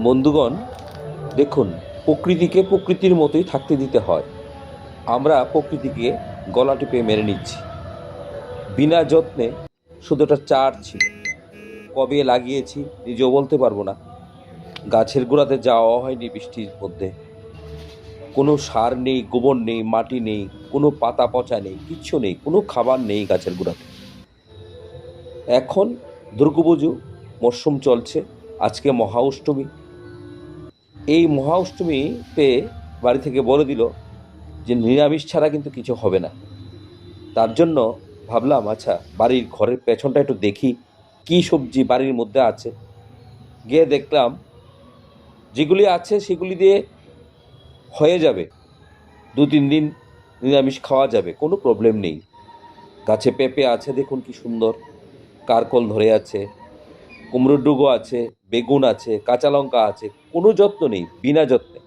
বন্ধুগণ, দেখুন, প্রকৃতিকে প্রকৃতির মতোই থাকতে দিতে হয়। আমরা প্রকৃতিকে গলা টিপে মেরে নিচ্ছি। বিনা যত্নে শুধু একটা চার ছিল। কবে লাগিয়েছি নিজেও বলতে পারব না। গাছের গোড়াতে যাওয়া হয়নি বৃষ্টির মধ্যে। কোনো সার নেই, গোবর নেই, মাটি নেই, কোনো পাতা পচা নেই, কিচ্ছু নেই, কোনো খাবার নেই গাছের গোড়াতে। এখন দুর্গাপুজো, মরশুম চলছে, আজকে মহা অষ্টমী এই মহা অষ্টমীতে বাড়ি থেকে বলে দিল যে নিরামিষ ছাড়া কিন্তু কিছু হবে না। তার জন্য ভাবলাম আচ্ছা বাড়ির ঘরের পেছনটা একটু দেখি, কী সবজি বাড়ির মধ্যে আছে। গিয়ে দেখলাম, যেগুলি আছে সেগুলি দিয়ে হয়ে যাবে। দু তিন দিন নিরামিষ খাওয়া যাবে, কোনো প্রবলেম নেই। গাছে পেঁপে আছে, দেখুন কি সুন্দর। কারকল ধরে আছে। কুমড়োর ডুগো আছে, বেগুন আছে, কাঁচা লঙ্কা আছে, কোনো যত্ন নেই, বিনা যত্নে।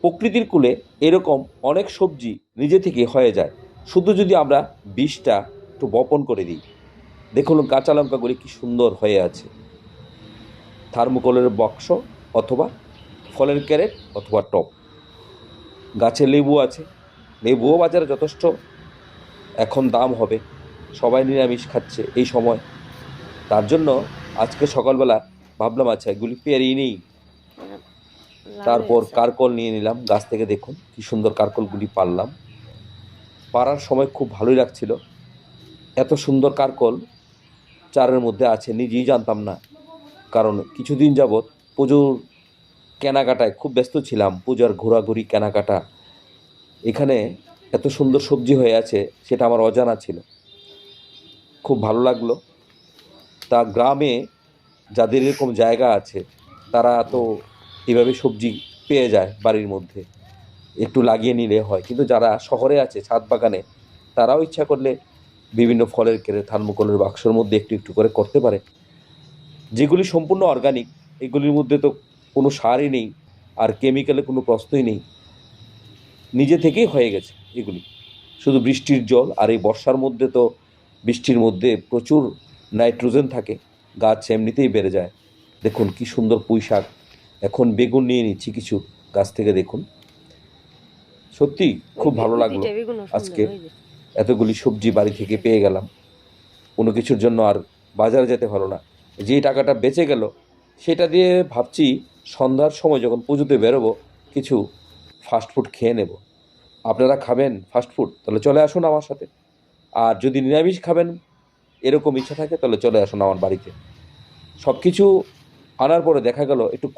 প্রকৃতির কূলে এরকম অনেক সবজি নিজে থেকে হয়ে যায়। শুধু যদি আমরা বীজটা একটু বপন করে দিই। দেখুন কাঁচা লঙ্কাগুলি কি সুন্দর হয়ে আছে। থার্মোকলের বক্স অথবা ফলের ক্যারেট অথবা টপ। গাছে লেবু আছে। লেবুও বাজারে যথেষ্ট। এখন দাম হবে। সবাই নিরামিষ খাচ্ছে এই সময়। তার জন্য আজকে সকালবেলা ভাবলাম আচ্ছা এগুলি পেরিয়ে নেই। তারপর কারকল নিয়ে নিলাম, গাছ থেকে দেখুন কি সুন্দর কারকলগুলি পারলাম। পারার সময় খুব ভালোই লাগছিল। এত সুন্দর কারকল চারের মধ্যে আছে, নিজেই জানতাম না। কারণ কিছুদিন যাবৎ পুজোর কেনাকাটায় খুব ব্যস্ত ছিলাম, পূজার ঘোরাঘুরি, কেনাকাটা। এখানে এত সুন্দর সবজি হয়ে আছে, সেটা আমার অজানা ছিল। খুব ভালো লাগল। তা গ্রামে যাদের এরকম জায়গা আছে, তারা তো এভাবে সবজি পেয়ে যায় বাড়ির মধ্যে। একটু লাগিয়ে নিলে হয়। কিন্তু যারা শহরে আছে, ছাদ বাগানে, তারাও ইচ্ছা করলে বিভিন্ন ফলের কেড়ে থার্মোকলের বাক্সর মধ্যে একটু একটু করে করতে পারে। যেগুলি সম্পূর্ণ অর্গানিক এগুলির মধ্যে তো কোনো সারই নেই, আর কেমিক্যালের কোনো প্রশ্নই নেই। নিজে থেকেই হয়ে গেছে এগুলি। শুধু বৃষ্টির জল আর এই বর্ষার মধ্যে তো বৃষ্টির মধ্যে প্রচুর নাইট্রোজেন থাকে গাছ এমনিতেই বেড়ে যায়। দেখুন কি সুন্দর পুঁই শাক এখন বেগুন নিয়ে নিচ্ছি কিছু গাছ থেকে দেখুন। সত্যি খুব ভালো লাগল। আজকে এতগুলি সবজি বাড়ি থেকে পেয়ে গেলাম। কোনো কিছুর জন্য আর বাজারে যেতে হলো না। যে টাকাটা বেঁচে গেল সেটা দিয়ে ভাবছি সন্ধ্যার সময় যখন পুজোতে বেরোবো কিছু ফাস্টফুড খেয়ে নেব। আপনারা খাবেন ফাস্টফুড তাহলে চলে আসুন আমার সাথে। আর যদি নিরামিষ খাবেন এরকম ইচ্ছা থাকে, তাহলে চলে আসুন আমার বাড়িতে। সব কিছু আনার পরে দেখা গেল একটু